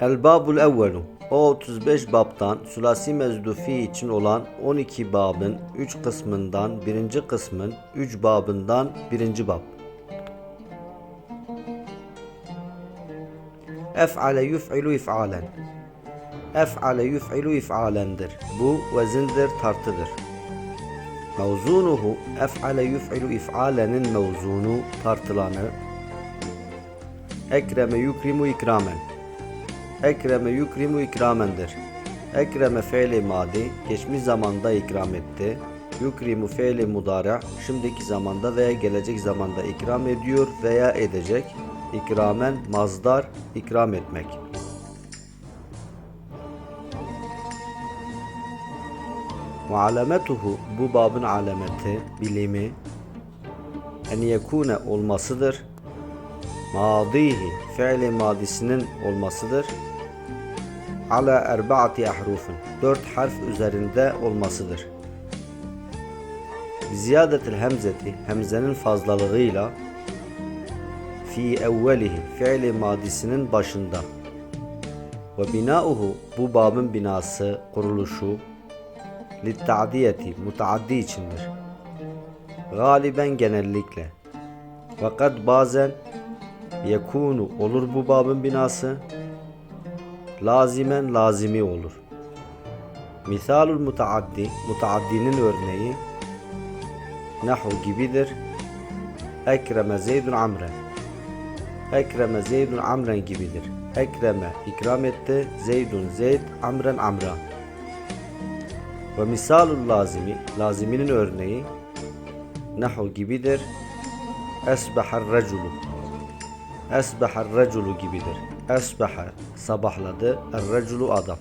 El babul evvelu o 35 babtan sulasi mezdufi için olan 12 babın 3 kısmından birinci kısmın 3 babından birinci bab. Ef'ale yuf'ilu if'alen. Ef'ale yuf'ilu if'alendir. Bu vezindir, tartıdır. Mevzunuhu ef'ale yuf'ilu if'alenin mevzunu, tartılanı. Ekreme yukrimu ikramen. Ekreme yukrimu ikramendir. Ekreme fiili madi, geçmiş zamanda ikram etti. Yukrimu fiili mudara, şimdiki zamanda veya gelecek zamanda ikram ediyor veya edecek. İkramen mazdar, ikram etmek. Ve bu babın alameti, bilimi, en yekune olmasıdır. Madihi, fiili madisinin olmasıdır. Ala erbaati ahrufun, dört harf üzerinde olmasıdır. Ziyadetil hemzeti, hemzenin fazlalığıyla fi evvelihi, fiili madisinin başında. Ve binauhu, bu babın binası, kuruluşu, litta'diyeti, mutaaddi içindir. Galiben genellikle. Fakat bazen yekunu olur bu babın binası. Lazimen lazimi olur. Misalul mutaaddi, mutaaddinin örneği nahu gibidir. Ekreme Zeydun Amren. Ekreme Zeydun Amren gibidir. Ekreme ikram etti. Zeydun Zeyd Amren Amra. Ve misalul lazimi, laziminin örneği nahu gibidir. Esbahar reculu. Esbahar reculu gibidir. Esbaha sabahladı. Er reculu adam.